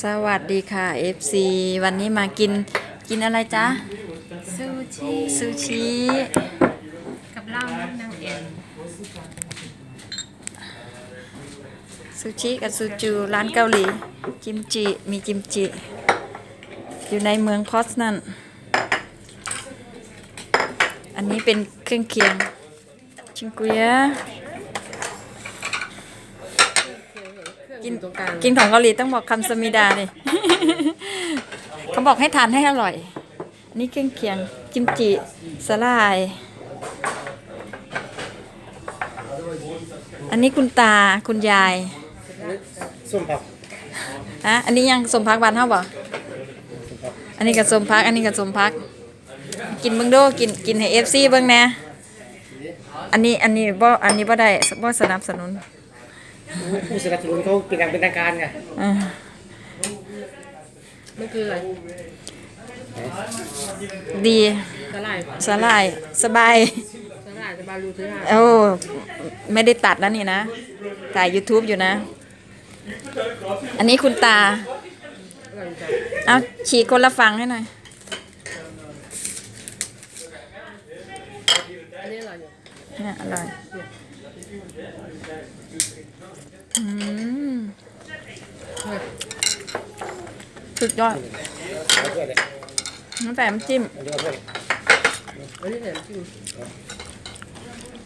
สวัสดีค่ะ FC วันนี้มากินกินอะไรจ๊ะ ซูชิซูชิ กับเหล้าน้ำนางเอ็นซูชิกับซูจูร้านเกาหลี กิมจิ มีกิมจิ อยู่ในเมืองพอสนันอันนี้เป็นเครื่องเคียงชิงกุยะ กินตรงกลางกินของเกาหลีต้องบอกคำสมิดาเลย เขาบอกให้ทานให้อร่อย นี่เครื่องเคียงกิมจิสลาย อันนี้คุณตาคุณยายส้มผักฮะอันนี้ยังสมพักบานเท่าบ่อันนี้กับสมพัก อันนี้กับสมพัก กินเบิ่งโดกินกินให้เอฟซีเบิ่งแหน่อันนี้อันนี้บ่อันนี้บ่ได้บ่สนับสนุน ผู้สนับสนุนเขาเป็นอย่างเป็นทางการไงอ่ามันคืออะไรดีสลายสลายสบาย สลายจะบาลูซื้อให้โอ้ไม่ได้ตัดแล้วนี่นะถ่าย YouTube อยู่นะ อันนี้คุณตาอร่อยจังเอาฉีกคนละฝั่งให้หน่อยอันนี้อร่อยอยู่เนี่ยอร่อย อืมเฮ้ยสุดยอดเอาเพื่อนเลยน้ำแต่น้ำจิ้มอืมจิ้ม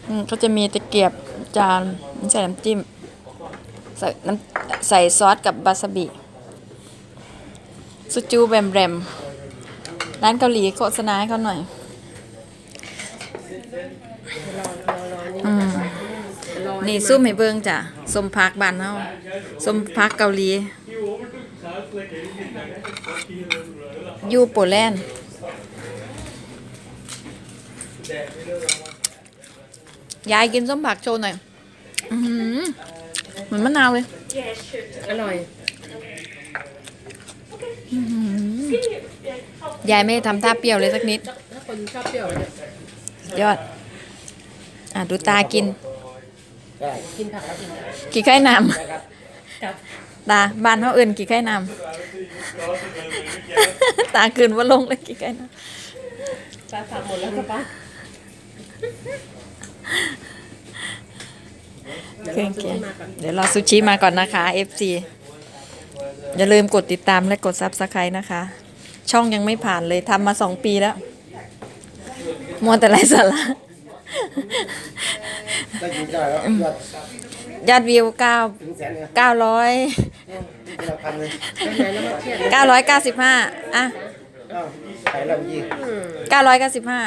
อืมก็จะมีตะเกียบจานใส่น้ำจิ้ม ใส่น้ำใส่ซอสกับบาสบิซูจูแบมแรมร้านเกาหลีโฆษณาให้เขาหน่อย รอรอรอนี่ อืม รอ นี่ซุ่มให้เบิ่งจ้ะสมพักบ้านเฮาสมพักเกาหลี อยู่โปแลนด์ยายกินส้มผักโชว์หน่อย อื้อหือเหมือนมะนาวเลย อร่อยยายไม่ได้ทำท่าเปรี้ยวเลยสักนิด ถ้าคนชอบเปรี้ยวเนี่ย ยอด อะ ดูตากิน ได้กินผักแล้วกินกี่ไข่น้ครับกับำตาบ้านเขาเอื่นกี่ไข่น้ำ ตาคืนว่าลงเลยกี่ไข่น้ปลาผักหมดแล้วก็ปลาำโอเคโอเคเดี๋ยวรอซูชิมาก่อนนะคะ FC อย่าลืมกดติดตามและกด Subscribe นะคะ ช่องยังไม่ผ่านเลยทำมาสองปีแล้ว มัวแต่ไรสาระ ได้กินได้แล้วยอดยอดวิวเก้าถึงแสนเลยเก้าร้อยที่เราพันเลยเป็นไงแล้วมาเครียดเก้าร้อยเก้าสิบห้าอะอ้าวขายเรายี่อืมเก้าร้อยเก้าสิบห้า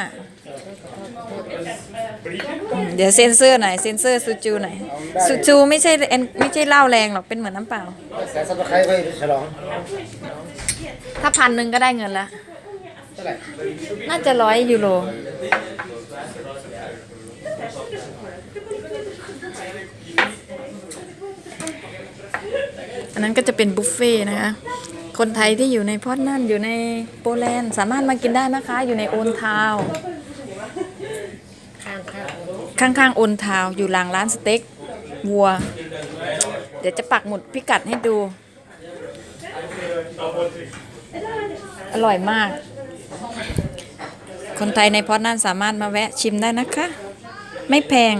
เดี๋ยวเซ็นเซอร์หน่อยเซ็นเซอร์ซูจูหน่อยซูจูไม่ใช่เอ็นไม่ใช่เหล้าแรงหรอกเป็นเหมือนน้ำเปล่า แสนสับตะไคร้ไว้ฉลองถ้าพันหนึ่งก็ได้เงินละ เท่าไหร่น่าจะร้อยยูโร นนั้นก็จะเป็นบุฟเฟ่ต์นะคะคนไทยที่อยู่ในพอดนั่นอยู่ในโปแลนด์สามารถมากินได้นะคะ อยู่ในโอนทาวข้างข้างข้างๆโอนทาวอยู่หลังร้านสเต็กวัว เดี๋ยวจะปักหมุดพิกัดให้ดู อร่อยมาก คนไทยในพอดนั่นสามารถมาแวะชิมได้นะคะ ไม่แพง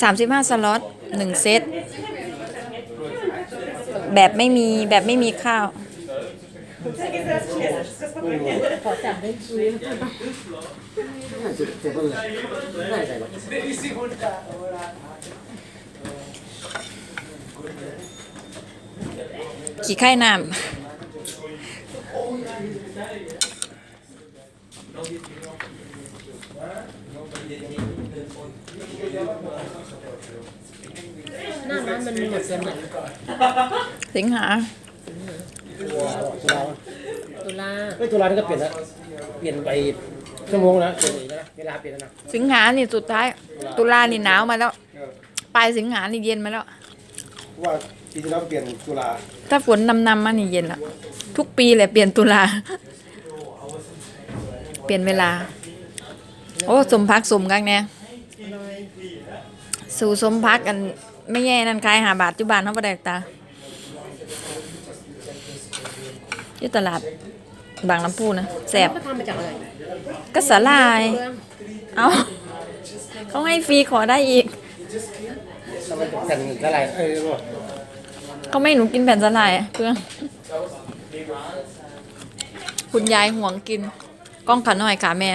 35 สล็อต1เซต แบบไม่มีแบบไม่มีข้าว ขอจับได้คุยขี่ไข่น้ำ หน้าร้านมันหมดเดือนไหนสิงหา ตุลาตุลาเฮ้ยตุลานี่ก็เปลี่ยนแล้วเปลี่ยนไปชั่วโมงนะเปลี่ยนอีกนะเวลาเปลี่ยนแล้วนะสิงหานี่สุดท้าย ตุลานี่หนาวมาแล้ว ปลายสิงหานี่เย็นมาแล้วเพราะว่าปีที่แล้วเปลี่ยนตุลาถ้าฝนนำนำๆมานี่เย็นละทุกปีแหละเปลี่ยนตุลา เปลี่ยนเวลา โอ้สมพักสมกังเนี่ย สู่สมพักกันไม่แย่นั่นคลายหาบาทจุบานเขาประแดกตาอยู่ตลาดบางลำพูนะแซ่บก็ทำมาจากอะไรก็สาลาย เอาเขาให้ฟรีขอได้อีกทำไมกันอะไรเอ้ยเขาไม่หนูกินแผ่นสาลายเพื่อนคุณยายห่วงกินกล้องขาหน่อยค่ะแม่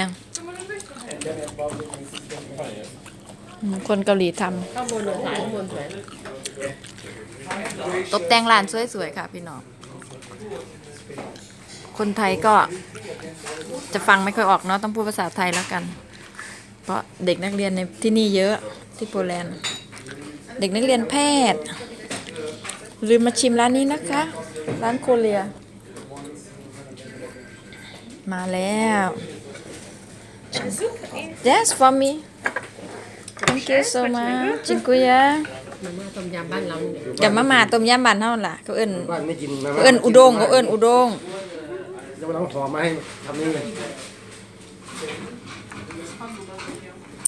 คนเกาหลีทข้างบนเหนือสายข้างบนสวยำตกแต่งร้านสวยๆค่ะ พี่น้อง คนไทยก็จะฟังไม่ค่อยออกเนาะต้องพูดภาษาไทยแล้วกัน เพราะเด็กนักเรียนในที่นี่เยอะที่โปแลนด์ เด็กนักเรียนแพทย์ ลืมมาชิมร้านนี้นะคะ ร้านโคเรีย มาแล้ว Yes for me Thank you so much จิงกุยะมาม่าต้มยำบ้านเราเนี่ยกับมาม่าต้มยำบ้านเฮาล่ะเขาเอิ้นบ้านไม่กินมาเขาเอิ้นอุด้งเขาเอิ้นอุด้งจะมาลองหอมมาให้ทำนี่เลย